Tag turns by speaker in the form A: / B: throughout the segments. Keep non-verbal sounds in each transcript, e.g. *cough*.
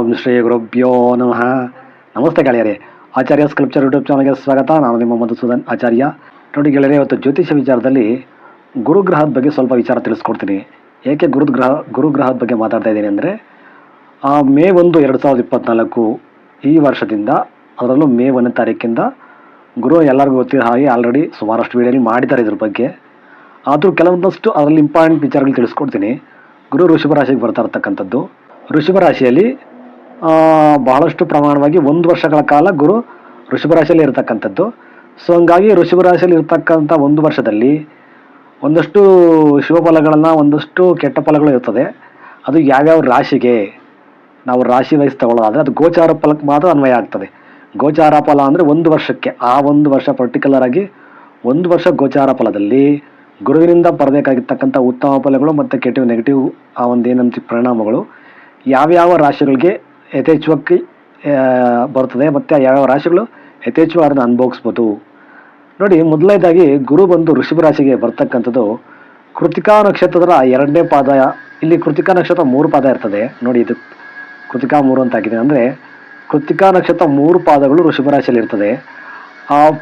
A: ಓಂ ಶ್ರೀ ಗುರುಭ್ಯೋ ನಮಃ. ನಮಸ್ತೆ ಗೆಳೆಯರೇ. ಆಚಾರ್ಯ ಸ್ಕಲ್ಪ್ಚರ್ ಯೂಟ್ಯೂಬ್ ಚಾನಲ್ಗೆ ಸ್ವಾಗತ. ನಾನು ನಿಮ್ಮ ಮಧುಸೂದನ್ ಆಚಾರ್ಯ. ನೋಡಿ ಗೆಳೆಯರೇ, ಇವತ್ತು ಜ್ಯೋತಿಷ್ಯ ವಿಚಾರದಲ್ಲಿ ಗುರುಗ್ರಹದ ಬಗ್ಗೆ ಸ್ವಲ್ಪ ವಿಚಾರ ತಿಳಿಸ್ಕೊಡ್ತೀನಿ. ಏಕೆ ಗುರುಗ್ರಹ ಗುರುಗ್ರಹದ ಬಗ್ಗೆ ಮಾತಾಡ್ತಾ ಇದ್ದೀನಿ ಅಂದರೆ ಮೇ ಒಂದು ಎರಡು ಸಾವಿರದ ಇಪ್ಪತ್ತ್ನಾಲ್ಕು ಈ ವರ್ಷದಿಂದ, ಅದರಲ್ಲೂ ಮೇ ಒಂದನೇ ತಾರೀಕಿಂದ ಗುರು ಎಲ್ಲರಿಗೂ ಗೊತ್ತಿರೋ ಹಾಗೆ ಆಲ್ರೆಡಿ ಸುಮಾರಷ್ಟು ವೀಡಿಯೋಲಿ ಮಾಡಿದ್ದಾರೆ ಇದ್ರ ಬಗ್ಗೆ. ಆದರೂ ಕೆಲವೊಂದಷ್ಟು ಅದರಲ್ಲಿ ಇಂಪಾರ್ಟೆಂಟ್ ವಿಚಾರಗಳು ತಿಳಿಸ್ಕೊಡ್ತೀನಿ. ಗುರು ಋಷಭ ರಾಶಿಗೆ ಬರ್ತಾ ಇರ್ತಕ್ಕಂಥದ್ದು. ಋಷಭ ರಾಶಿಯಲ್ಲಿ ಬಹಳಷ್ಟು ಪ್ರಮಾಣವಾಗಿ ಒಂದು ವರ್ಷಗಳ ಕಾಲ ಗುರು ರಾಶಿಯಲ್ಲಿ ಇರತಕ್ಕಂಥದ್ದು. ಸೊ ಹಂಗಾಗಿ ರಾಶಿಯಲ್ಲಿ ಇರತಕ್ಕಂಥ ಒಂದು ವರ್ಷದಲ್ಲಿ ಒಂದಷ್ಟು ಶುಭ ಫಲಗಳನ್ನು, ಒಂದಷ್ಟು ಕೆಟ್ಟ ಫಲಗಳು ಇರ್ತದೆ. ಅದು ಯಾವ್ಯಾವ ರಾಶಿಗೆ ನಾವು ರಾಶಿ ವಯಸ್ಸು ತಗೊಳ್ಳೋದಾದರೆ ಅದು ಗೋಚಾರ ಫಲಕ್ಕೆ ಮಾತ್ರ ಅನ್ವಯ ಆಗ್ತದೆ. ಗೋಚಾರ ಫಲ ಅಂದರೆ ಒಂದು ವರ್ಷಕ್ಕೆ, ಆ ಒಂದು ವರ್ಷ ಪರ್ಟಿಕ್ಯುಲರ್ ಆಗಿ ಒಂದು ವರ್ಷ ಗೋಚಾರ ಫಲದಲ್ಲಿ ಗುರುವಿನಿಂದ ಬರಬೇಕಾಗಿರ್ತಕ್ಕಂಥ ಉತ್ತಮ ಫಲಗಳು ಮತ್ತು ಕೆಟ್ಟ ನೆಗೆಟಿವ್ ಆ ಒಂದು ಏನಂತ ಪರಿಣಾಮಗಳು ಯಾವ್ಯಾವ ರಾಶಿಗಳಿಗೆ ಯಥೇಚ್ಛವಾಗಿ ಬರ್ತದೆ ಮತ್ತು ಯಾವ್ಯಾವ ರಾಶಿಗಳು ಯಥೇಚ್ಛವಾಗಿ ಅದನ್ನು ಅನುಭವಿಸ್ಬೋದು ನೋಡಿ, ಮೊದಲನೇದಾಗಿ ಗುರು ಬಂದು ಋಷಭ ರಾಶಿಗೆ ಬರ್ತಕ್ಕಂಥದ್ದು ಕೃತಿಕಾ ನಕ್ಷತ್ರದ ಎರಡನೇ ಪಾದ, ಇಲ್ಲಿ ಕೃತಿಕಾ ನಕ್ಷತ್ರ ಮೂರು ಪಾದ ಇರ್ತದೆ. ನೋಡಿ, ಇದು ಕೃತಿಕಾ ಮೂರು ಅಂತ ಆಗಿದೆ ಅಂದರೆ ಕೃತಿಕಾ ನಕ್ಷತ್ರ ಮೂರು ಪಾದಗಳು ಋಷಭ ರಾಶಿಯಲ್ಲಿ ಇರ್ತದೆ.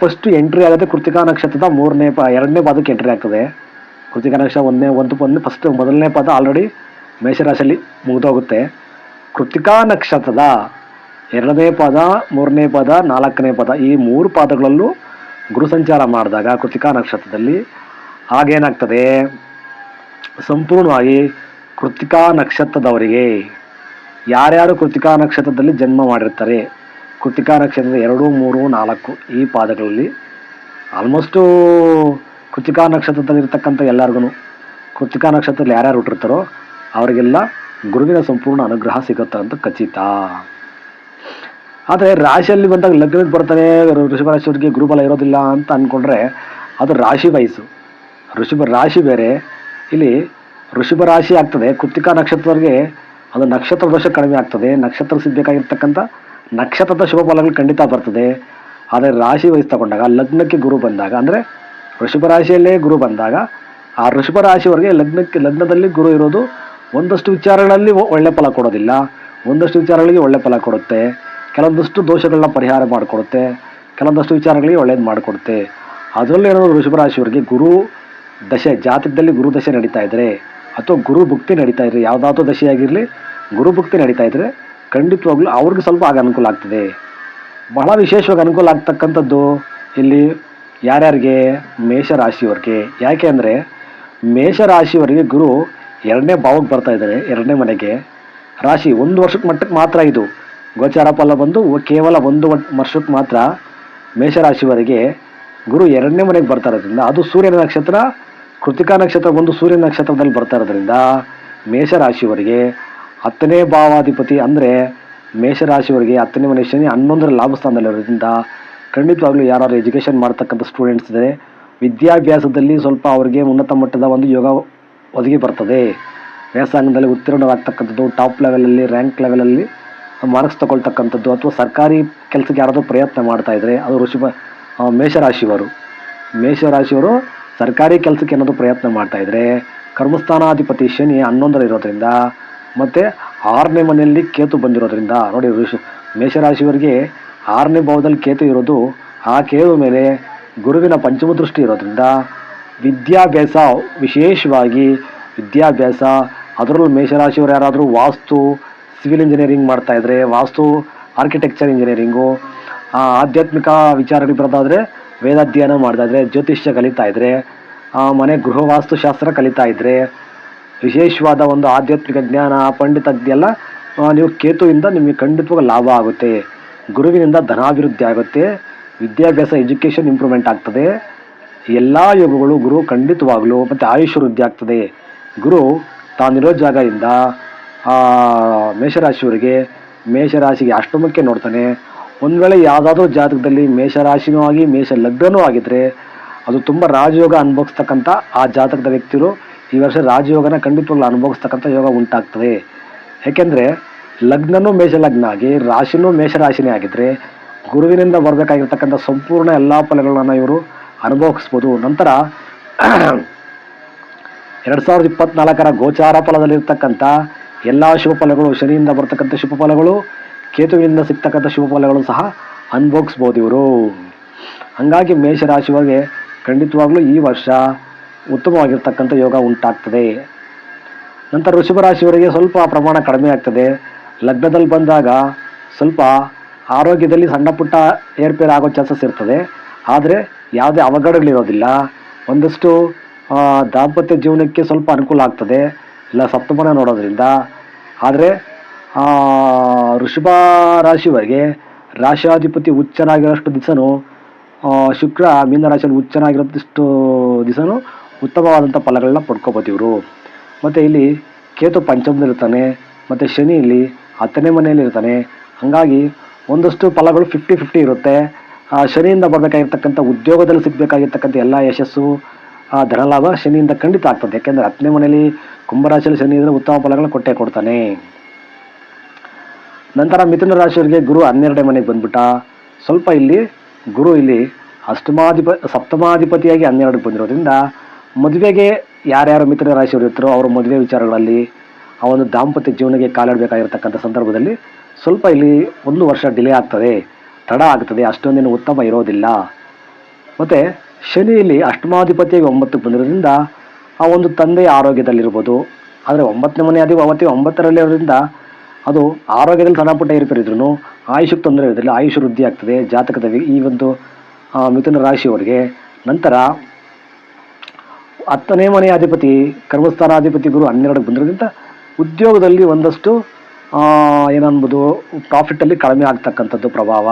A: ಫಸ್ಟ್ ಎಂಟ್ರಿ ಆಗುತ್ತೆ ಕೃತಿಕಾ ನಕ್ಷತ್ರದ ಮೂರನೇ ಪಾ, ಎರಡನೇ ಪಾದಕ್ಕೆ ಎಂಟ್ರಿ ಆಗ್ತದೆ. ಕೃತಿಕಾ ನಕ್ಷತ್ರ ಒಂದನೇ, ಒಂದು ಒಂದು ಫಸ್ಟ್ ಮೊದಲನೇ ಪಾದ ಆಲ್ರೆಡಿ ಮೇಷರಾಶಿಯಲ್ಲಿ ಮುಗಿದೋಗುತ್ತೆ. ಕೃತಿಕಾ ನಕ್ಷತ್ರದ ಎರಡನೇ ಪದ, ಮೂರನೇ ಪದ, ನಾಲ್ಕನೇ ಪದ, ಈ ಮೂರು ಪಾದಗಳಲ್ಲೂ ಗುರು ಸಂಚಾರ ಮಾಡಿದಾಗ ಕೃತಿಕಾ ನಕ್ಷತ್ರದಲ್ಲಿ ಆಗೇನಾಗ್ತದೆ ಸಂಪೂರ್ಣವಾಗಿ ಕೃತಿಕಾ ನಕ್ಷತ್ರದವರಿಗೆ ಯಾರ್ಯಾರು ಕೃತಿಕಾ ನಕ್ಷತ್ರದಲ್ಲಿ ಜನ್ಮ ಮಾಡಿರ್ತಾರೆ? ಕೃತಿಕಾ ನಕ್ಷತ್ರದ ಎರಡು, ಮೂರು, ನಾಲ್ಕು ಈ ಪಾದಗಳಲ್ಲಿ ಆಲ್ಮೋಸ್ಟು ಕೃತಿಕಾ ನಕ್ಷತ್ರದಲ್ಲಿರ್ತಕ್ಕಂಥ ಎಲ್ಲರಿಗೂ ಕೃತಿಕಾ ನಕ್ಷತ್ರದಲ್ಲಿ ಯಾರ್ಯಾರು ಹುಟ್ಟಿರ್ತಾರೋ ಅವರಿಗೆಲ್ಲ ಗುರುವಿನ ಸಂಪೂರ್ಣ ಅನುಗ್ರಹ ಸಿಗುತ್ತೆ ಅಂತ ಖಚಿತ. ಆದರೆ ರಾಶಿಯಲ್ಲಿ ಬಂದಾಗ ಲಗ್ನಕ್ಕೆ ಬರ್ತಾನೆ ಋಷಭ ರಾಶಿಯವರಿಗೆ ಗುರುಬಲ ಇರೋದಿಲ್ಲ ಅಂತ ಅಂದ್ಕೊಂಡ್ರೆ ಅದು ರಾಶಿ ವಯಸ್ಸು. ಋಷಭ ರಾಶಿ ಬೇರೆ. ಇಲ್ಲಿ ಋಷಭ ರಾಶಿ ಆಗ್ತದೆ ಕೃತಿಕಾ ನಕ್ಷತ್ರದವರಿಗೆ ಅದು ನಕ್ಷತ್ರ ದೋಷ ಕಡಿಮೆ ಆಗ್ತದೆ. ನಕ್ಷತ್ರ ಸಿಗಬೇಕಾಗಿರ್ತಕ್ಕಂಥ ನಕ್ಷತ್ರದ ಶುಭ ಫಲಗಳು ಖಂಡಿತ ಬರ್ತದೆ. ಆದರೆ ರಾಶಿ ವಯಸ್ಸು ತಗೊಂಡಾಗ, ಲಗ್ನಕ್ಕೆ ಗುರು ಬಂದಾಗ, ಅಂದರೆ ಋಷಭ ರಾಶಿಯಲ್ಲೇ ಗುರು ಬಂದಾಗ, ಆ ಋಷಭ ರಾಶಿಯವರಿಗೆ ಲಗ್ನಕ್ಕೆ, ಲಗ್ನದಲ್ಲಿ ಗುರು ಇರೋದು ಒಂದಷ್ಟು ವಿಚಾರಗಳಲ್ಲಿ ಒಳ್ಳೆ ಫಲ ಕೊಡೋದಿಲ್ಲ, ಒಂದಷ್ಟು ವಿಚಾರಗಳಿಗೆ ಒಳ್ಳೆ ಫಲ ಕೊಡುತ್ತೆ, ಕೆಲವೊಂದಷ್ಟು ದೋಷಗಳನ್ನ ಪರಿಹಾರ ಮಾಡಿಕೊಡುತ್ತೆ, ಕೆಲವೊಂದಷ್ಟು ವಿಚಾರಗಳಿಗೆ ಒಳ್ಳೇದು ಮಾಡಿಕೊಡುತ್ತೆ. ಅದರಲ್ಲಿ ಏನಾದರೂ ಋಷಭ ರಾಶಿಯವರಿಗೆ ಗುರು ದಶೆ, ಜಾತಕದಲ್ಲಿ ಗುರು ದಶೆ ನಡೀತಾ ಇದ್ದರೆ ಅಥವಾ ಗುರು ಭುಕ್ತಿ ನಡೀತಾ ಇದ್ರೆ, ಯಾವುದಾದ್ರೂ ದಶೆಯಾಗಿರಲಿ, ಗುರು ಭುಕ್ತಿ ನಡೀತಾ ಇದ್ದರೆ ಖಂಡಿತವಾಗ್ಲೂ ಅವ್ರಿಗೆ ಸ್ವಲ್ಪ ಆಗ ಅನುಕೂಲ ಆಗ್ತದೆ. ಬಹಳ ವಿಶೇಷವಾಗಿ ಅನುಕೂಲ ಆಗ್ತಕ್ಕಂಥದ್ದು ಇಲ್ಲಿ ಯಾರ್ಯಾರಿಗೆ? ಮೇಷರಾಶಿಯವ್ರಿಗೆ ಯಾಕೆ ಅಂದರೆ ಮೇಷರಾಶಿಯವರಿಗೆ ಗುರು ಎರಡನೇ ಭಾವಕ್ಕೆ ಬರ್ತಾ ಇದ್ದಾರೆ, ಎರಡನೇ ಮನೆಗೆ. ರಾಶಿ, ಒಂದು ವರ್ಷಕ್ಕೆ ಮಟ್ಟಕ್ಕೆ ಮಾತ್ರ ಇದು. ಗೋಚಾರ ಫಲ ಬಂದು ಕೇವಲ ಒಂದು ವರ್ಷಕ್ಕೆ ಮಾತ್ರ ಮೇಷರಾಶಿವರೆಗೆ ಗುರು ಎರಡನೇ ಮನೆಗೆ ಬರ್ತಾ ಇರೋದ್ರಿಂದ, ಅದು ಸೂರ್ಯನ ನಕ್ಷತ್ರ, ಕೃತಿಕಾ ನಕ್ಷತ್ರ ಬಂದು ಸೂರ್ಯನ ನಕ್ಷತ್ರದಲ್ಲಿ ಬರ್ತಾ ಇರೋದ್ರಿಂದ ಮೇಷರಾಶಿಯವರಿಗೆ ಹತ್ತನೇ ಭಾವಾಧಿಪತಿ ಅಂದರೆ ಮೇಷರಾಶಿಯವರಿಗೆ ಹತ್ತನೇ ಮನೆ ಶನಿ ಹನ್ನೊಂದರ ಲಾಭ ಸ್ಥಾನದಲ್ಲಿರೋದ್ರಿಂದ ಖಂಡಿತವಾಗ್ಲೂ ಯಾರು ಎಜುಕೇಷನ್ ಮಾಡ್ತಕ್ಕಂಥ ಸ್ಟೂಡೆಂಟ್ಸ್ ಇದ್ದಾರೆ ವಿದ್ಯಾಭ್ಯಾಸದಲ್ಲಿ ಸ್ವಲ್ಪ ಅವರಿಗೆ ಉನ್ನತ ಮಟ್ಟದ ಒಂದು ಯೋಗ ಒದಗಿ ಬರ್ತದೆ. ವ್ಯಾಸಂಗದಲ್ಲಿ ಉತ್ತೀರ್ಣವಾಗ್ತಕ್ಕಂಥದ್ದು ಟಾಪ್ ಲೆವೆಲಲ್ಲಿ ರ್ಯಾಂಕ್ ಲೆವೆಲಲ್ಲಿ ಮಾರ್ಕ್ಸ್ ತಗೊಳ್ತಕ್ಕಂಥದ್ದು ಅಥವಾ ಸರ್ಕಾರಿ ಕೆಲಸಕ್ಕೆ ಯಾರಾದರೂ ಪ್ರಯತ್ನ ಮಾಡ್ತಾ ಇದ್ದರೆ ಅದು ಋಷಿ ಮೇಷರಾಶಿಯವರು. ಮೇಷರಾಶಿಯವರು ಸರ್ಕಾರಿ ಕೆಲಸಕ್ಕೆ ಏನಾದರೂ ಪ್ರಯತ್ನ ಮಾಡ್ತಾ ಇದ್ದರೆ ಕರ್ಮಸ್ಥಾನಾಧಿಪತಿ ಶನಿ ಹನ್ನೊಂದರ ಇರೋದ್ರಿಂದ ಮತ್ತು ಆರನೇ ಮನೆಯಲ್ಲಿ ಕೇತು ಬಂದಿರೋದ್ರಿಂದ ನೋಡಿ ಋಷಿ, ಮೇಷರಾಶಿಯವರಿಗೆ ಆರನೇ ಭಾವದಲ್ಲಿ ಕೇತು ಇರೋದು ಆ ಕೇತು ಮೇಲೆ ಗುರುವಿನ ಪಂಚಮ ದೃಷ್ಟಿ ಇರೋದ್ರಿಂದ ವಿದ್ಯಾಭ್ಯಾಸ ವಿಶೇಷವಾಗಿ ವಿದ್ಯಾಭ್ಯಾಸ, ಅದರಲ್ಲೂ ಮೇಷರಾಶಿಯವರು ಯಾರಾದರೂ ವಾಸ್ತು ಸಿವಿಲ್ ಇಂಜಿನಿಯರಿಂಗ್ ಮಾಡ್ತಾಯಿದ್ರೆ ವಾಸ್ತು ಆರ್ಕಿಟೆಕ್ಚರ್ ಇಂಜಿನಿಯರಿಂಗು ಆಧ್ಯಾತ್ಮಿಕ ವಿಚಾರಗಳು ಬರೋದಾದರೆ ವೇದಾಧ್ಯಯನ ಮಾಡ್ತಾಯಿದ್ರೆ ಜ್ಯೋತಿಷ್ಯ ಕಲಿತಾ ಇದ್ದರೆ ಮನೆ ಗೃಹ ವಾಸ್ತುಶಾಸ್ತ್ರ ಕಲಿತಾ ಇದ್ದರೆ ವಿಶೇಷವಾದ ಒಂದು ಆಧ್ಯಾತ್ಮಿಕ ಜ್ಞಾನ ಪಂಡಿತ ಎಲ್ಲ ನೀವು ಕೇತುವಿಂದ ನಿಮಗೆ ಖಂಡಿತವಾಗ ಲಾಭ ಆಗುತ್ತೆ. ಗುರುವಿನಿಂದ ಧನಾಭಿವೃದ್ಧಿ ಆಗುತ್ತೆ. ವಿದ್ಯಾಭ್ಯಾಸ ಎಜುಕೇಷನ್ ಇಂಪ್ರೂವ್ಮೆಂಟ್ ಆಗ್ತದೆ. ಎಲ್ಲ ಯೋಗಗಳು ಗುರು ಖಂಡಿತವಾಗಲೂ ಮತ್ತು ಆಯುಷ್ಯ ವೃದ್ಧಿ ಆಗ್ತದೆ. ಗುರು ತಾನಿರೋ ಜಾಗದಿಂದ ಮೇಷರಾಶಿಯವರಿಗೆ, ಮೇಷರಾಶಿಗೆ ಅಷ್ಟಮಕ್ಕೆ ನೋಡ್ತಾನೆ. ಒಂದು ವೇಳೆ ಯಾವುದಾದ್ರೂ ಜಾತಕದಲ್ಲಿ ಮೇಷರಾಶಿನೂ ಆಗಿ, ಮೇಷ ಲಗ್ನನೂ ಆಗಿದ್ದರೆ ಅದು ತುಂಬ ರಾಜಯೋಗ ಅನುಭವಿಸ್ತಕ್ಕಂಥ ಆ ಜಾತಕದ ವ್ಯಕ್ತಿರು ಈ ವರ್ಷ ರಾಜಯೋಗನ ಖಂಡಿತವಾಗ್ಲೂ ಅನುಭವಿಸ್ತಕ್ಕಂಥ ಯೋಗ ಉಂಟಾಗ್ತದೆ. ಏಕೆಂದರೆ ಲಗ್ನನೂ ಮೇಷ ಲಗ್ನ ಆಗಿ, ರಾಶಿನೂ ಮೇಷರಾಶಿನೇ ಆಗಿದ್ದರೆ ಗುರುವಿನಿಂದ ಬರಬೇಕಾಗಿರ್ತಕ್ಕಂಥ ಸಂಪೂರ್ಣ ಎಲ್ಲ ಫಲಗಳನ್ನು ಇವರು ಅನುಭವಿಸ್ಬೋದು. ನಂತರ ಎರಡು ಸಾವಿರದ ಇಪ್ಪತ್ನಾಲ್ಕರ ಗೋಚಾರ ಫಲದಲ್ಲಿರ್ತಕ್ಕಂಥ ಎಲ್ಲ ಶುಭ ಫಲಗಳು, ಶನಿಯಿಂದ ಬರ್ತಕ್ಕಂಥ ಶುಭ ಫಲಗಳು, ಕೇತುವಿನಿಂದ ಸಿಗ್ತಕ್ಕಂಥ ಶುಭ ಫಲಗಳು ಸಹ ಅನುಭವಿಸ್ಬೋದು ಇವರು. ಹಾಗಾಗಿ ಮೇಷರಾಶಿಯವರಿಗೆ ಖಂಡಿತವಾಗ್ಲೂ ಈ ವರ್ಷ ಉತ್ತಮವಾಗಿರ್ತಕ್ಕಂಥ ಯೋಗ ಉಂಟಾಗ್ತದೆ. ನಂತರ ವೃಷಭ ರಾಶಿಯವರಿಗೆ ಸ್ವಲ್ಪ ಪ್ರಮಾಣ ಕಡಿಮೆ ಆಗ್ತದೆ. ಲಗ್ನದಲ್ಲಿ ಬಂದಾಗ ಸ್ವಲ್ಪ ಆರೋಗ್ಯದಲ್ಲಿ ಸಣ್ಣ ಪುಟ್ಟ ಏರ್ಪೇರ್ ಆಗೋ ಚಾನ್ಸಸ್ ಇರ್ತದೆ. ಆದರೆ ಯಾವುದೇ ಅವಘಡಗಳಿರೋದಿಲ್ಲ ಒಂದಷ್ಟು ದಾಂಪತ್ಯ ಜೀವನಕ್ಕೆ ಸ್ವಲ್ಪ ಅನುಕೂಲ ಆಗ್ತದೆ. ಇಲ್ಲ ಸಪ್ತಮನ ನೋಡೋದ್ರಿಂದ. ಆದರೆ ವೃಷಭ ರಾಶಿಯವರಿಗೆ ಹುಚ್ಚನಾಗಿರೋಷ್ಟು ಉಚ್ಚನಾಗಿರೋಷ್ಟು ದಿವಸನೂ ಶುಕ್ರ ಮೀನ ರಾಶಿಯಲ್ಲಿ ಉಚ್ಚನಾಗಿರೋದಷ್ಟು ದಿವಸನೂ ಉತ್ತಮವಾದಂಥ ಫಲಗಳನ್ನ ಪಡ್ಕೋಬೋದು ಇವರು. ಮತ್ತು ಇಲ್ಲಿ ಕೇತು ಪಂಚಮದಲ್ಲಿರ್ತಾನೆ ಮತ್ತು ಶನಿ ಇಲ್ಲಿ ಹತ್ತನೇ ಮನೆಯಲ್ಲಿ ಇರ್ತಾನೆ. ಹಾಗಾಗಿ ಒಂದಷ್ಟು ಫಲಗಳು ಫಿಫ್ಟಿ ಫಿಫ್ಟಿ ಇರುತ್ತೆ. ಶನಿಯಿಂದ ಬರಬೇಕಾಗಿರ್ತಕ್ಕಂಥ ಉದ್ಯೋಗದಲ್ಲಿ ಸಿಗಬೇಕಾಗಿರ್ತಕ್ಕಂಥ ಎಲ್ಲ ಯಶಸ್ಸು, ಆ, ಧನಲಾಭ ಶನಿಯಿಂದ ಖಂಡಿತ ಆಗ್ತದೆ. ಯಾಕೆಂದರೆ ಹತ್ತನೇ ಮನೆಯಲ್ಲಿ ಕುಂಭರಾಶಿಯಲ್ಲಿ ಶನಿ ಇದ್ದರೆ ಉತ್ತಮ ಫಲಗಳನ್ನ ಕೊಟ್ಟೇ ಕೊಡ್ತಾನೆ. ನಂತರ ಮಿಥುನ ರಾಶಿಯವರಿಗೆ ಗುರು ಹನ್ನೆರಡನೇ ಮನೆಗೆ ಬಂದ್ಬಿಟ್ಟ. ಸ್ವಲ್ಪ ಇಲ್ಲಿ ಗುರು ಇಲ್ಲಿ ಅಷ್ಟಮಾಧಿಪ, ಸಪ್ತಮಾಧಿಪತಿಯಾಗಿ ಹನ್ನೆರಡಕ್ಕೆ ಬಂದಿರೋದ್ರಿಂದ ಮದುವೆಗೆ ಯಾರ್ಯಾರು ಮಿಥುನ ರಾಶಿಯವರು ಇರ್ತಾರೋ ಅವರ ಮದುವೆ ವಿಚಾರಗಳಲ್ಲಿ, ಆ ಒಂದು ದಾಂಪತ್ಯ ಜೀವನಕ್ಕೆ ಕಾಲಿಡಬೇಕಾಗಿರ್ತಕ್ಕಂಥ ಸಂದರ್ಭದಲ್ಲಿ ಸ್ವಲ್ಪ ಇಲ್ಲಿ ಒಂದು ವರ್ಷ ಡಿಲೇ ಆಗ್ತದೆ. ತಡ ಆಗ್ತದೆ, ಅಷ್ಟೊಂದೇನು ಉತ್ತಮ ಇರೋದಿಲ್ಲ. ಮತ್ತು ಶನಿಯಲ್ಲಿ ಅಷ್ಟಮಾಧಿಪತಿಯಾಗಿ ಒಂಬತ್ತಕ್ಕೆ ಬಂದಿರೋದ್ರಿಂದ ಆ ಒಂದು ತಂದೆಯ ಆರೋಗ್ಯದಲ್ಲಿರ್ಬೋದು. ಆದರೆ ಒಂಬತ್ತನೇ ಮನೆ ಅದೇ ಒಂಬತ್ತರಲ್ಲಿ ಇರೋದ್ರಿಂದ ಅದು ಆರೋಗ್ಯದಲ್ಲಿ ಸಣ್ಣ ಪುಟ್ಟ ಏರ್ಪೇರಿದ್ರು ಆಯುಷಕ್ಕೆ ತೊಂದರೆ ಇರೋದಿಲ್ಲ, ಆಯುಷ್ ವೃದ್ಧಿ ಆಗ್ತದೆ. ಜಾತಕದ ಈ ಒಂದು ಮಿಥುನ ರಾಶಿಯವರಿಗೆ ನಂತರ ಹತ್ತನೇ ಮನೆಯ ಅಧಿಪತಿ ಕರ್ಮಸ್ಥಾನಾಧಿಪತಿ ಗುರು ಹನ್ನೆರಡಕ್ಕೆ ಬಂದಿರೋದ್ರಿಂದ ಉದ್ಯೋಗದಲ್ಲಿ ಒಂದಷ್ಟು ಏನನ್ಬೋದು ಪ್ರಾಫಿಟಲ್ಲಿ ಕಡಿಮೆ ಆಗ್ತಕ್ಕಂಥದ್ದು ಪ್ರಭಾವ.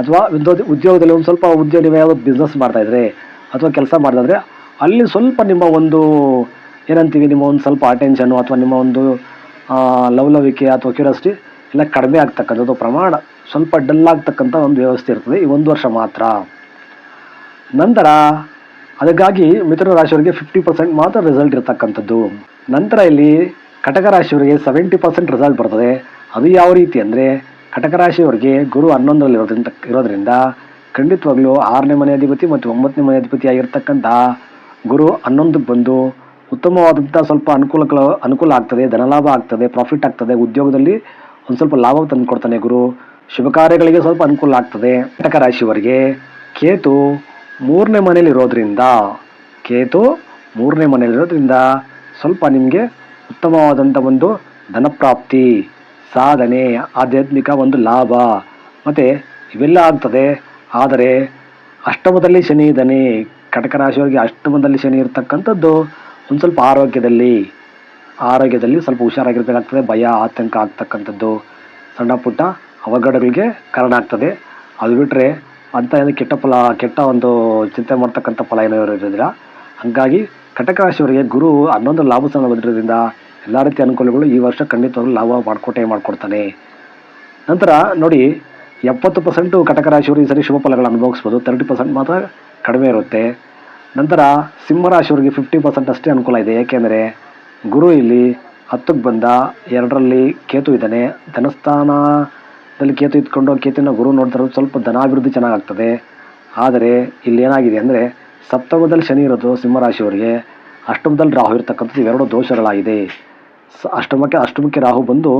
A: ಅಥವಾ ಉದ್ಯೋಗ ಉದ್ಯೋಗದಲ್ಲಿ ಒಂದು ಸ್ವಲ್ಪ ಉದ್ಯೋಗ ನೀವು ಯಾವುದೋ ಬಿಸ್ನೆಸ್ ಮಾಡ್ತಾಯಿದ್ರೆ ಅಥವಾ ಕೆಲಸ ಮಾಡ್ತಾಯಿದ್ರೆ ಅಲ್ಲಿ ಸ್ವಲ್ಪ ನಿಮ್ಮ ಒಂದು ಏನಂತೀವಿ, ನಿಮ್ಮ ಒಂದು ಸ್ವಲ್ಪ ಅಟೆನ್ಷನ್ನು ಅಥವಾ ನಿಮ್ಮ ಒಂದು ಲವಲವಿಕೆ ಅಥವಾ ಕ್ಯೂರಿಯಾಸಿಟಿ ಎಲ್ಲ ಕಡಿಮೆ ಆಗ್ತಕ್ಕಂಥದ್ದು ಪ್ರಮಾಣ ಸ್ವಲ್ಪ ಡಲ್ ಆಗ್ತಕ್ಕಂಥ ಒಂದು ವ್ಯವಸ್ಥೆ ಇರ್ತದೆ ಈ ಒಂದು ವರ್ಷ ಮಾತ್ರ. ನಂತರ ಅದಕ್ಕಾಗಿ ಮಿಥುನ ರಾಶಿಯವರಿಗೆ ಫಿಫ್ಟಿ ಪರ್ಸೆಂಟ್ ಮಾತ್ರ ರಿಸಲ್ಟ್ ಇರತಕ್ಕಂಥದ್ದು. ನಂತರ ಇಲ್ಲಿ ಕಟಕ ರಾಶಿಯವರಿಗೆ ಸೆವೆಂಟಿ ಪರ್ಸೆಂಟ್ ರಿಸಲ್ಟ್ ಬರ್ತದೆ. ಅದು ಯಾವ ರೀತಿ ಅಂದರೆ ಕಟಕ ರಾಶಿಯವರಿಗೆ ಗುರು ಹನ್ನೊಂದರಲ್ಲಿ ಇರೋದ್ರಿಂದ ಇರೋದ್ರಿಂದ ಖಂಡಿತವಾಗ್ಲೂ ಆರನೇ ಮನೆ ಅಧಿಪತಿ ಮತ್ತು ಒಂಬತ್ತನೇ ಮನೆ ಅಧಿಪತಿ ಆಗಿರ್ತಕ್ಕಂಥ ಗುರು ಹನ್ನೊಂದಕ್ಕೆ ಬಂದು ಉತ್ತಮವಾದಂಥ ಸ್ವಲ್ಪ ಅನುಕೂಲಗಳು ಅನುಕೂಲ ಆಗ್ತದೆ, ಧನಲಾಭ ಆಗ್ತದೆ ಪ್ರಾಫಿಟ್ ಆಗ್ತದೆ, ಉದ್ಯೋಗದಲ್ಲಿ ಒಂದು ಸ್ವಲ್ಪ ಲಾಭ ತಂದು ಕೊಡ್ತಾನೆ ಗುರು. ಶುಭ ಕಾರ್ಯಗಳಿಗೆ ಸ್ವಲ್ಪ ಅನುಕೂಲ ಆಗ್ತದೆ. ಕಟಕ ರಾಶಿಯವರಿಗೆ ಕೇತು ಮೂರನೇ ಮನೇಲಿ ಇರೋದ್ರಿಂದ, ಕೇತು ಮೂರನೇ ಮನೇಲಿರೋದ್ರಿಂದ ಸ್ವಲ್ಪ ನಿಮಗೆ ಉತ್ತಮವಾದಂಥ ಒಂದು ಧನಪ್ರಾಪ್ತಿ. ಸಾಧನೆ, ಆಧ್ಯಾತ್ಮಿಕ ಒಂದು ಲಾಭ. ಮತ್ತು ಇವೆಲ್ಲ ಆಗ್ತದೆ. ಆದರೆ ಅಷ್ಟಮದಲ್ಲಿ ಶನಿ ಇದ್ದಾನೆ. ಕಟಕ ರಾಶಿಯವರಿಗೆ ಅಷ್ಟಮದಲ್ಲಿ ಶನಿ ಇರತಕ್ಕಂಥದ್ದು ಒಂದು ಸ್ವಲ್ಪ ಆರೋಗ್ಯದಲ್ಲಿ ಆರೋಗ್ಯದಲ್ಲಿ ಸ್ವಲ್ಪ ಹುಷಾರಾಗಿರ್ಬೇಕಾಗ್ತದೆ. ಭಯ, ಆತಂಕ ಆಗ್ತಕ್ಕಂಥದ್ದು. ಸಣ್ಣ ಪುಟ್ಟ ಅವಘಡಗಳಿಗೆ ಕಾರಣ ಆಗ್ತದೆ. ಅದು ಬಿಟ್ಟರೆ ಅಂಥ ಏನು ಕೆಟ್ಟ ಫಲ, ಕೆಟ್ಟ ಒಂದು ಚಿಂತೆ ಮಾಡ್ತಕ್ಕಂಥ ಫಲ ಏನೋ ಇರೋದಿಲ್ಲ ಹಾಗಾಗಿ ಕಟಕ ರಾಶಿಯವರಿಗೆ ಗುರು ಹನ್ನೊಂದು ಲಾಭ ಸ್ಥಾನ ಬಂದಿರೋದ್ರಿಂದ ಎಲ್ಲ ರೀತಿಯ ಅನುಕೂಲಗಳು ಈ ವರ್ಷ ಖಂಡಿತವಾಗ್ಲೂ ಲಾಭ ಮಾಡಿಕೊಟ್ಟೆ ಮಾಡಿಕೊಡ್ತಾನೆ. ನಂತರ ನೋಡಿ, ಎಪ್ಪತ್ತು ಪರ್ಸೆಂಟು ಕಟಕ ರಾಶಿಯವರು ಈ ಸರಿ ಶುಭ ಫಲಗಳು ಅನುಭವಿಸ್ಬೋದು. ತರ್ಟಿ ಪರ್ಸೆಂಟ್ ಮಾತ್ರ ಕಡಿಮೆ ಇರುತ್ತೆ. ನಂತರ ಸಿಂಹರಾಶಿಯವರಿಗೆ ಫಿಫ್ಟಿ ಪರ್ಸೆಂಟ್ ಅಷ್ಟೇ ಅನುಕೂಲ ಇದೆ. ಏಕೆಂದರೆ ಗುರು ಇಲ್ಲಿ ಹತ್ತಕ್ಕೆ ಬಂದ, ಎರಡರಲ್ಲಿ ಕೇತು ಇದ್ದಾನೆ. ಧನಸ್ಥಾನದಲ್ಲಿ ಕೇತು ಇದ್ಕೊಂಡು ಕೇತುವಿನ ಗುರು ನೋಡ್ತಾರೆ, ಸ್ವಲ್ಪ ಧನಾಭಿವೃದ್ಧಿ ಚೆನ್ನಾಗಾಗ್ತದೆ. ಆದರೆ ಇಲ್ಲಿ ಏನಾಗಿದೆ ಅಂದರೆ ಸಪ್ತಮದಲ್ಲಿ ಶನಿ ಇರೋದು ಸಿಂಹರಾಶಿಯವರಿಗೆ ಅಷ್ಟಮದಲ್ಲಿ ರಾಹು ಇರ್ತಕ್ಕಂಥದ್ದು ಇವೆರಡು ದೋಷಗಳಾಗಿದೆ. ಸ ಅಷ್ಟಮಕ್ಕೆ ಅಷ್ಟಮಕ್ಕೆ ರಾಹು ಬಂದು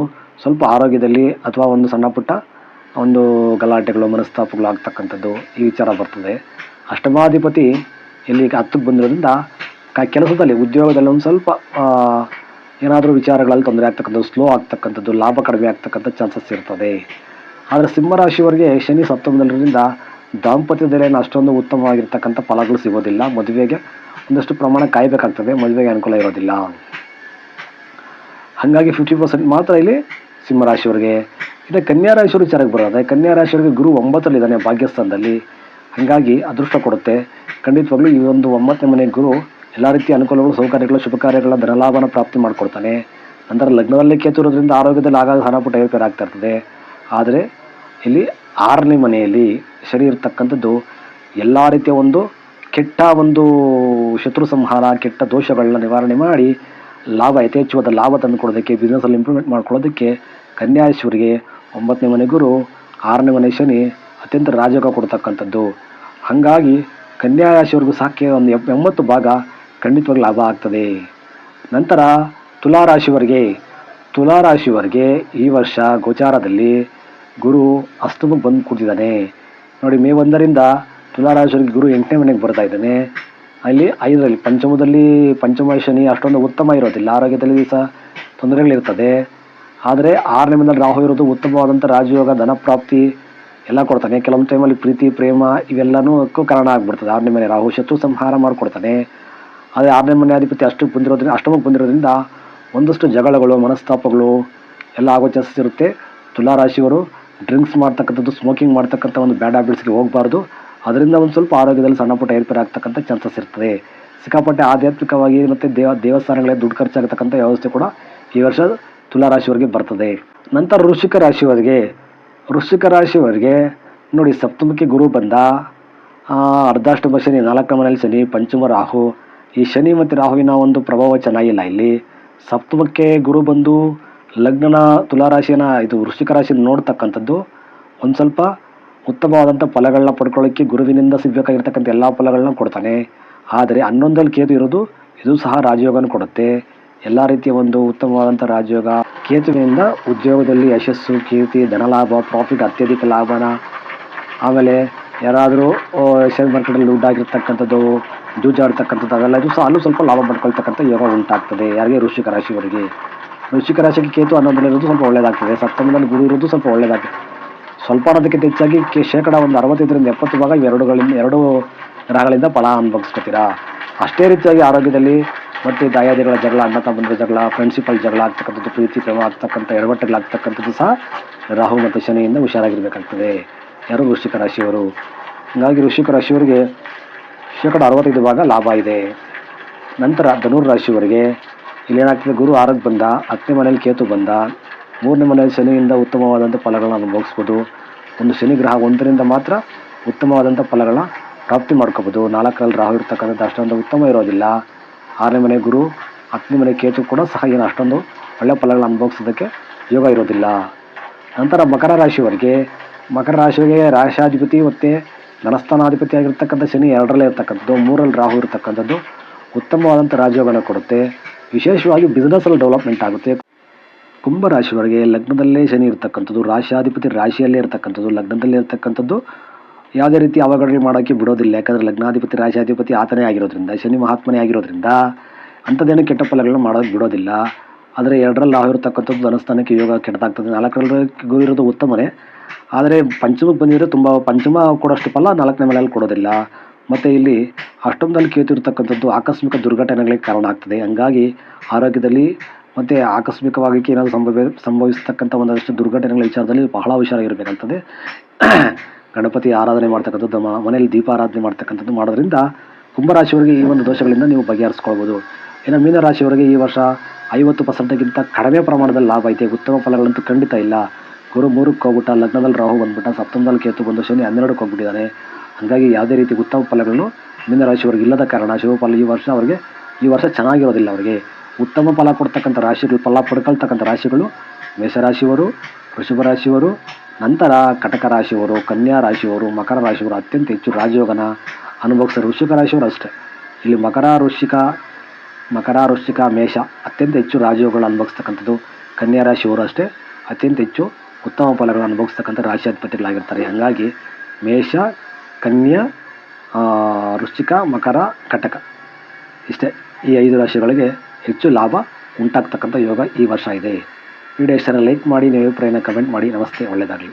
A: ಸ್ವಲ್ಪ ಆರೋಗ್ಯದಲ್ಲಿ ಅಥವಾ ಒಂದು ಸಣ್ಣ ಪುಟ್ಟ ಒಂದು ಗಲಾಟೆಗಳು, ಮನಸ್ತಾಪಗಳು ಆಗ್ತಕ್ಕಂಥದ್ದು ಈ ವಿಚಾರ ಬರ್ತದೆ. ಅಷ್ಟಮಾಧಿಪತಿ ಇಲ್ಲಿ ಹತ್ತಕ್ಕೆ ಬಂದಿರೋದ್ರಿಂದ ಕೆಲಸದಲ್ಲಿ, ಉದ್ಯೋಗದಲ್ಲಿ ಒಂದು ಸ್ವಲ್ಪ ಏನಾದರೂ ವಿಚಾರಗಳಲ್ಲಿ ತೊಂದರೆ ಆಗ್ತಕ್ಕಂಥದ್ದು ಸ್ಲೋ ಆಗ್ತಕ್ಕಂಥದ್ದು, ಲಾಭ ಕಡಿಮೆ ಆಗ್ತಕ್ಕಂಥ ಚಾನ್ಸಸ್ ಇರ್ತದೆ. ಆದರೆ ಸಿಂಹರಾಶಿಯವರಿಗೆ ಶನಿ ಸಪ್ತಮದಲ್ಲಿರೋದ್ರಿಂದ ದಾಂಪತ್ಯದಲ್ಲಿ ಅಷ್ಟೊಂದು ಉತ್ತಮವಾಗಿರ್ತಕ್ಕಂಥ ಫಲಗಳು ಸಿಗೋದಿಲ್ಲ. ಮದುವೆಗೆ ಒಂದಷ್ಟು ಪ್ರಮಾಣ ಕಾಯಬೇಕಾಗ್ತದೆ. ಮದುವೆಗೆ ಅನುಕೂಲ ಇರೋದಿಲ್ಲ. ಹಾಗಾಗಿ ಫಿಫ್ಟಿ ಪರ್ಸೆಂಟ್ ಮಾತ್ರ ಇಲ್ಲಿ ಸಿಂಹರಾಶಿಯವರಿಗೆ ಇನ್ನು ಕನ್ಯಾ ರಾಶಿಯವರು ಚೆನ್ನಾಗಿ ಬರೋದೆ ಕನ್ಯಾ ರಾಶಿಯವರಿಗೆ ಗುರು ಒಂಬತ್ತಲ್ಲಿದ್ದಾನೆ ಭಾಗ್ಯಸ್ಥಾನದಲ್ಲಿ. ಹಾಗಾಗಿ ಅದೃಷ್ಟ ಕೊಡುತ್ತೆ. ಖಂಡಿತವಾಗ್ಲೂ ಈ ಒಂದು ಒಂಬತ್ತನೇ ಮನೆ ಗುರು ಎಲ್ಲ ರೀತಿಯ ಅನುಕೂಲಗಳು, ಸೌಕರ್ಯಗಳು, ಶುಭ ಕಾರ್ಯಗಳ ಧನಲಾಭನ ಪ್ರಾಪ್ತಿ ಮಾಡಿಕೊಡ್ತಾನೆ. ನಂತರ ಲಗ್ನದಲ್ಲಿ ಕೇತು ಇರೋದ್ರಿಂದ ಆರೋಗ್ಯದಲ್ಲಿ ಆಗಾಗ ಹಣ ಪುಟ್ಟ ಏರ್ಪೇರ್ ಆಗ್ತಾ ಇರ್ತದೆ. ಆದರೆ ಇಲ್ಲಿ ಆರನೇ ಮನೆಯಲ್ಲಿ ಶನಿ ಇರ್ತಕ್ಕಂಥದ್ದು ಎಲ್ಲ ರೀತಿಯ ಒಂದು ಕೆಟ್ಟ ಒಂದು ಶತ್ರು ಸಂಹಾರ, ಕೆಟ್ಟ ದೋಷಗಳನ್ನ ನಿವಾರಣೆ ಮಾಡಿ ಲಾಭ, ಯಥೇಚ್ಛವಾದ ಲಾಭ ತಂದುಕೊಡೋದಕ್ಕೆ ಬಿಸ್ನೆಸಲ್ಲಿ ಇಂಪ್ರೂವ್ಮೆಂಟ್ ಮಾಡ್ಕೊಳ್ಳೋದಕ್ಕೆ ಕನ್ಯಾಶ್ವರಿಗೆ ಒಂಬತ್ತನೇ ಮನೆ ಗುರು, ಆರನೇ ಮನೆ ಶನಿ ಅತ್ಯಂತ ರಾಜಯೋಗ ಕೊಡ್ತಕ್ಕಂಥದ್ದು. ಹಾಗಾಗಿ ಕನ್ಯಾ ರಾಶಿಯವರೆಗೂ ಸಾಕೆ ಒಂದು ಎಪ್- ಎಂಬತ್ತು ಭಾಗ ಖಂಡಿತವಾಗಿ ಲಾಭ ಆಗ್ತದೆ. ನಂತರ ತುಲಾ ತುಲಾರಾಶಿಯವರಿಗೆ ತುಲಾ ರಾಶಿಯವರಿಗೆ ಈ ವರ್ಷ ಗೋಚಾರದಲ್ಲಿ ಗುರು ಅಷ್ಟಮಕ್ಕೆ ಬಂದು ಕೂತಿದ್ದಾನೆ. ನೋಡಿ, ಮೇ ಒಂದರಿಂದ ತುಲಾರಾಶಿಯವರಿಗೆ ಗುರು ಎಂಟನೇ ಮನೆಗೆ ಬರ್ತಾ ಇದ್ದಾನೆ. ಅಲ್ಲಿ ಐದರಲ್ಲಿ ಪಂಚಮದಲ್ಲಿ ಪಂಚಮ ಶನಿ ಅಷ್ಟೊಂದು ಉತ್ತಮ ಇರೋದಿಲ್ಲ. ಆರೋಗ್ಯದಲ್ಲಿ ಸಹ ತೊಂದರೆಗಳಿರ್ತದೆ. ಆದರೆ ಆರನೇ ಮನೆಯಲ್ಲಿ ರಾಹು ಇರೋದು ಉತ್ತಮವಾದಂಥ ರಾಜಯೋಗ ಧನ ಪ್ರಾಪ್ತಿ ಎಲ್ಲ ಕೊಡ್ತಾನೆ. ಕೆಲವೊಂದು ಟೈಮಲ್ಲಿ ಪ್ರೀತಿ, ಪ್ರೇಮ ಇವೆಲ್ಲನೂ ಕಾರಣ ಆಗ್ಬಿಡ್ತದೆ. ಆರನೇ ಮನೆ ರಾಹು ಶತ್ರು ಸಂಹಾರ ಮಾಡಿಕೊಡ್ತಾನೆ. ಆದರೆ ಆರನೇ ಮನೆ ಅಧಿಪತಿ ಅಷ್ಟು ಬಂದಿರೋದ್ರಿಂದ, ಅಷ್ಟಮಕ್ಕೆ ಬಂದಿರೋದ್ರಿಂದ ಒಂದಷ್ಟು ಜಗಳಗಳು, ಮನಸ್ತಾಪಗಳು ಎಲ್ಲ ಆಗೋ ಚಾನ್ಸಸ್ ಇರುತ್ತೆ. ತುಲಾ ರಾಶಿಯವರು ಡ್ರಿಂಕ್ಸ್ ಮಾಡ್ತಕ್ಕಂಥದ್ದು ಸ್ಮೋಕಿಂಗ್ ಮಾಡ್ತಕ್ಕಂಥ ಒಂದು ಬ್ಯಾಡ್ ಹ್ಯಾಬಿಟ್ಸ್ಗೆ ಹೋಗಬಾರ್ದು. ಅದರಿಂದ ಒಂದು ಸ್ವಲ್ಪ ಆರೋಗ್ಯದಲ್ಲಿ ಸಣ್ಣ ಪುಟ್ಟ ಏರ್ಪೇರು ಆಗ್ತಕ್ಕಂಥ ಚಾನ್ಸಸ್ ಇರ್ತದೆ. ಸಿಕ್ಕಾಪಟ್ಟೆ ಆಧ್ಯಾತ್ಮಿಕವಾಗಿ ಮತ್ತು ದೇವ ದೇವಸ್ಥಾನಗಳಿಗೆ ದುಡ್ಡು ಖರ್ಚಾಗತಕ್ಕಂಥ ವ್ಯವಸ್ಥೆ ಕೂಡ ಈ ವರ್ಷ ತುಲಾ ರಾಶಿಯವರಿಗೆ ಬರ್ತದೆ. ನಂತರ ವೃಶ್ಚಿಕ ರಾಶಿಯವರಿಗೆ ವೃಶ್ಚಿಕ ರಾಶಿಯವರಿಗೆ ನೋಡಿ ಸಪ್ತಮಕ್ಕೆ ಗುರು ಬಂದ. ಅರ್ಧಾಷ್ಟಮ ಶನಿ, ನಾಲ್ಕನೇ ಮನೆಯಲ್ಲಿ ಶನಿ, ಪಂಚಮ ರಾಹು. ಈ ಶನಿ ಮತ್ತು ರಾಹುವಿನ ಒಂದು ಪ್ರಭಾವ ಚೆನ್ನಾಗಿಲ್ಲ ಇಲ್ಲಿ. ಸಪ್ತಮಕ್ಕೆ ಗುರು ಬಂದು ಲಗ್ನನ, ತುಲಾರಾಶಿಯನ್ನು, ಇದು ವೃಶ್ಚಿಕ ರಾಶಿಯನ್ನು ನೋಡ್ತಕ್ಕಂಥದ್ದು. ಒಂದು ಸ್ವಲ್ಪ ಉತ್ತಮವಾದಂಥ ಫಲಗಳನ್ನ ಪಡ್ಕೊಳ್ಳೋಕ್ಕೆ ಗುರುವಿನಿಂದ ಸಿಗಬೇಕಾಗಿರ್ತಕ್ಕಂಥ ಎಲ್ಲ ಫಲಗಳನ್ನ ಕೊಡ್ತಾನೆ. ಆದರೆ ಹನ್ನೊಂದಲ್ಲಿ ಕೇತು ಇರೋದು ಇದು ಸಹ ರಾಜಯೋಗನ ಕೊಡುತ್ತೆ. ಎಲ್ಲ ರೀತಿಯ ಒಂದು ಉತ್ತಮವಾದಂಥ ರಾಜಯೋಗ ಕೇತುವಿನಿಂದ ಉದ್ಯೋಗದಲ್ಲಿ ಯಶಸ್ಸು, ಕೀರ್ತಿ, ಧನಲಾಭ ಪ್ರಾಫಿಟ್ ಅತ್ಯಧಿಕ ಲಾಭನ, ಆಮೇಲೆ ಯಾರಾದರೂ ಶೇರ್ ಮಾರ್ಕೆಟಲ್ಲಿ ದುಡ್ಡು ಆಗಿರ್ತಕ್ಕಂಥದ್ದು, ಜೂಜಾಡ್ತಕ್ಕಂಥದ್ದು, ಅವೆಲ್ಲ ಇದು ಸಹ ಅಲ್ಲೂ ಸ್ವಲ್ಪ ಲಾಭ ಪಡ್ಕೊಳ್ತಕ್ಕಂಥ ಯೋಗ ಉಂಟಾಗ್ತದೆ. ಯಾರಿಗೆ? ಋಷಿಕ ರಾಶಿಯವರಿಗೆ. ಋಷಿಕ ರಾಶಿಗೆ ಕೇತು ಹನ್ನೊಂದಲ್ಲಿರೋದು ಸ್ವಲ್ಪ ಒಳ್ಳೆಯದಾಗ್ತದೆ ಸಪ್ತಮದಲ್ಲಿ ಗುರು ಇರೋದು ಸ್ವಲ್ಪ ಒಳ್ಳೆಯದಾಗ್ತದೆ ಸ್ವಲ್ಪ ಅನ್ನೋದಕ್ಕಿಂತ ಹೆಚ್ಚಾಗಿ ಕೆ ಶೇಕಡ ಒಂದು ಅರವತ್ತೈದರಿಂದ ಎಪ್ಪತ್ತು ಭಾಗ ಎರಡುಗಳಿಂದ ಎರಡು ರಾಗಗಳಿಂದ ಫಲ ಅನುಭವಿಸ್ಕೊತೀರಾ? ಅಷ್ಟೇ ರೀತಿಯಾಗಿ ಆರೋಗ್ಯದಲ್ಲಿ ಮತ್ತು ದಾಯಾದಿಗಳ ಜಗಳ, ಅಣ್ಣ ತಮ್ಮಂದ್ರ ಜಗಳ ಫ್ರೆಂಡ್ಶಿಪ್ಪಲ್ಲಿ ಜಗಳ ಆಗ್ತಕ್ಕಂಥದ್ದು, ಪ್ರೀತಿ, ಪ್ರೇಮ ಆಗ್ತಕ್ಕಂಥ ಎಡವಟ್ಟುಗಳಾಗ್ತಕ್ಕಂಥದ್ದು ಸಹ ರಾಹು ಮತ್ತು ಶನಿಯಿಂದ ಹುಷಾರಾಗಿರಬೇಕಾಗ್ತದೆ. ಯಾರು ವೃಶ್ಚಿಕ ರಾಶಿಯವರು? ಹಾಗಾಗಿ ವೃಶ್ಚಿಕ ರಾಶಿಯವರಿಗೆ ಶೇಕಡ ಅರವತ್ತೈದು ಭಾಗ ಲಾಭ ಇದೆ. ನಂತರ ಧನುರ್ ರಾಶಿಯವರಿಗೆ ಇಲ್ಲೇನಾಗ್ತದೆ, ಗುರು ಆರೋಗ್ಯ ಬಂದ, ಹತ್ತನೇ ಮನೆಯಲ್ಲಿ ಕೇತು ಬಂದ, ಮೂರನೇ ಮನೆಯಲ್ಲಿ ಶನಿಯಿಂದ ಉತ್ತಮವಾದಂಥ ಫಲಗಳನ್ನು ಅನುಭವಿಸ್ಬೋದು. ಒಂದು ಶನಿ ಗ್ರಹ ಒಂದರಿಂದ ಮಾತ್ರ ಉತ್ತಮವಾದಂಥ ಫಲಗಳನ್ನ ಪ್ರಾಪ್ತಿ ಮಾಡ್ಕೋಬೋದು. ನಾಲ್ಕರಲ್ಲಿ ರಾಹು ಇರ್ತಕ್ಕಂಥದ್ದು ಅಷ್ಟೊಂದು ಉತ್ತಮ ಇರೋದಿಲ್ಲ. ಆರನೇ ಮನೆ ಗುರು, ಹತ್ತನೇ ಮನೆ ಕೇತು ಕೂಡ ಸಹ ಏನು ಅಷ್ಟೊಂದು ಒಳ್ಳೆ ಫಲಗಳನ್ನ ಅನುಭವಿಸೋದಕ್ಕೆ ಯೋಗ ಇರೋದಿಲ್ಲ. ನಂತರ ಮಕರ ರಾಶಿಯವರಿಗೆ ಮಕರ ರಾಶಿಯವರಿಗೆ ರಾಶಾಧಿಪತಿ ಮತ್ತು ಧನಸ್ಥಾನಾಧಿಪತಿ ಆಗಿರ್ತಕ್ಕಂಥ ಶನಿ ಎರಡರಲ್ಲೇ ಇರ್ತಕ್ಕಂಥದ್ದು ಮೂರಲ್ಲಿ ರಾಹು ಇರ್ತಕ್ಕಂಥದ್ದು ಉತ್ತಮವಾದಂಥ ರಾಜ್ಯಗಳನ್ನು ಕೊಡುತ್ತೆ. ವಿಶೇಷವಾಗಿ ಬಿಸ್ನೆಸ್ಸಲ್ಲಿ ಡೆವಲಪ್ಮೆಂಟ್ ಆಗುತ್ತೆ. ಕುಂಭ ರಾಶಿಯವರಿಗೆ ಲಗ್ನದಲ್ಲೇ ಶನಿ ಇರ್ತಕ್ಕಂಥದ್ದು, ರಾಶಿಯಾಧಿಪತಿ ರಾಶಿಯಲ್ಲೇ ಇರ್ತಕ್ಕಂಥದ್ದು, ಲಗ್ನದಲ್ಲೇ ಇರ್ತಕ್ಕಂಥದ್ದು ಯಾವುದೇ ರೀತಿ ಅವಘಡನೆ ಮಾಡೋಕ್ಕೆ ಬಿಡೋದಿಲ್ಲ. ಯಾಕಂದರೆ ಲಗ್ನಾಧಿಪತಿ, ರಾಶಿಯಾಧಿಪತಿ ಆತನೇ ಆಗಿರೋದ್ರಿಂದ, ಶನಿ ಮಹಾತ್ಮನೇ ಆಗಿರೋದ್ರಿಂದ ಅಂಥದ್ದೇನು ಕೆಟ್ಟ ಫಲಗಳನ್ನ ಮಾಡೋದು ಬಿಡೋದಿಲ್ಲ. ಆದರೆ ಎರಡರಲ್ಲಿ ಆಗಿರ್ತಕ್ಕಂಥದ್ದು ಧನಸ್ಥಾನಕ್ಕೆ ಯೋಗ ಕೆಟ್ಟದಾಗ್ತದೆ. ನಾಲ್ಕರಲ್ಲಿ ಗುರು ಇರೋದು ಉತ್ತಮನೇ. ಆದರೆ ಪಂಚಮಕ್ಕೆ ಬಂದಿದ್ದರೆ ತುಂಬ, ಪಂಚಮ ಕೊಡೋಷ್ಟು ಫಲ ನಾಲ್ಕನೇ ಮನೆಯಲ್ಲಿ ಕೊಡೋದಿಲ್ಲ. ಮತ್ತು ಇಲ್ಲಿ ಅಷ್ಟೊಂದಲ್ಲಿ ಕೇತಿರ್ತಕ್ಕಂಥದ್ದು ಆಕಸ್ಮಿಕ ದುರ್ಘಟನೆಗಳಿಗೆ ಕಾರಣ ಆಗ್ತದೆ. ಹಂಗಾಗಿ ಆರೋಗ್ಯದಲ್ಲಿ ಮತ್ತು ಆಕಸ್ಮಿಕವಾಗಿ ಏನಾದರೂ ಸಂಭವ ಸಂಭವಿಸ್ತಕ್ಕಂಥ ಒಂದಷ್ಟು ದುರ್ಘಟನೆಗಳ ವಿಚಾರದಲ್ಲಿ ಬಹಳ ಹುಷಾರಾಗಿರಬೇಕಂತದೆ *clears throat* ಗಣಪತಿ ಆರಾಧನೆ ಮಾಡ್ತಕ್ಕಂಥದ್ದು ಮನೆಯಲ್ಲಿ ದೀಪಾರಾಧನೆ ಮಾಡ್ತಕ್ಕಂಥದ್ದು ಮಾಡೋದ್ರಿಂದ ಕುಂಭರಾಶಿಯವರಿಗೆ ಈ ಒಂದು ದೋಷಗಳಿಂದ ನೀವು ಬಗೆಹರಿಸ್ಕೊಳ್ಬೋದು. ಇನ್ನು ಮೀನರಾಶಿಯವರಿಗೆ ಈ ವರ್ಷ ಐವತ್ತು ಪರ್ಸೆಂಟ್ಗಿಂತ ಕಡಿಮೆ ಪ್ರಮಾಣದಲ್ಲಿ ಲಾಭ ಐತೆ. ಉತ್ತಮ ಫಲಗಳಂತೂ ಖಂಡಿತ ಇಲ್ಲ. ಗುರು ಮೂರಕ್ಕೆ ಹೋಗ್ಬಿಟ್ಟ, ಲಗ್ನದಲ್ಲಿ ರಾಹು ಬಂದ್ಬಿಟ್ಟ, ಸಪ್ತಮದಲ್ಲಿ ಕೇತು ಬಂದು ಶನಿ ಹನ್ನೆರಡಕ್ಕೆ ಹೋಗ್ಬಿಟ್ಟಿದ್ದಾನೆ. ಹಾಗಾಗಿ ಯಾವುದೇ ರೀತಿ ಉತ್ತಮ ಫಲಗಳನ್ನು ಮೀನರಾಶಿಯವರಿಗೆ ಇಲ್ಲದ ಕಾರಣ ಶಿವಫಲ ಈ ವರ್ಷ ಅವರಿಗೆ ಈ ವರ್ಷ ಚೆನ್ನಾಗಿರೋದಿಲ್ಲ ಅವರಿಗೆ. ಉತ್ತಮ ಫಲ ಕೊಡ್ತಕ್ಕಂಥ ರಾಶಿಗಳು, ಫಲ ಪಡ್ಕೊಳ್ತಕ್ಕಂಥ ರಾಶಿಗಳು, ಮೇಷರಾಶಿಯವರು ವೃಷಭ ರಾಶಿಯವರು ನಂತರ ಕಟಕ ರಾಶಿಯವರು ಕನ್ಯಾ ರಾಶಿಯವರು ಮಕರ ರಾಶಿಯವರು ಅತ್ಯಂತ ಹೆಚ್ಚು ರಾಜಯೋಗನ ಅನುಭವಿಸ್ತಾರೆ ವೃಶ್ಚಿಕ ರಾಶಿಯವರು ಅಷ್ಟೇ. ಇಲ್ಲಿ ಮಕರ ವೃಶ್ಚಿಕ ಮಕರ ವೃಶ್ಚಿಕ, ಮೇಷ ಅತ್ಯಂತ ಹೆಚ್ಚು ರಾಜಯೋಗಗಳು ಅನುಭವಿಸ್ತಕ್ಕಂಥದ್ದು ಕನ್ಯಾ ರಾಶಿಯವರು ಅಷ್ಟೇ. ಅತ್ಯಂತ ಹೆಚ್ಚು ಉತ್ತಮ ಫಲಗಳನ್ನು ಅನುಭವಿಸ್ತಕ್ಕಂಥ ರಾಶಿಯಾಧಿಪತಿಗಳಾಗಿರ್ತಾರೆ. ಹಾಗಾಗಿ ಮೇಷ, ಕನ್ಯಾ ವೃಶ್ಚಿಕ, ಮಕರ, ಕಟಕ ಇಷ್ಟೇ ಈ ಐದು ರಾಶಿಗಳಿಗೆ ಹೆಚ್ಚು ಲಾಭ ಉಂಟಾಗ್ತಕ್ಕಂಥ ಯೋಗ ಈ ವರ್ಷ ಇದೆ. ವಿಡಿಯೋ ಲೈಕ್ ಮಾಡಿ ನಿಮ್ಮ ಅಭಿಪ್ರಾಯನ ಕಮೆಂಟ್ ಮಾಡಿ. ನಮಸ್ತೆ, ಒಳ್ಳೆಯದಾಗಲಿ.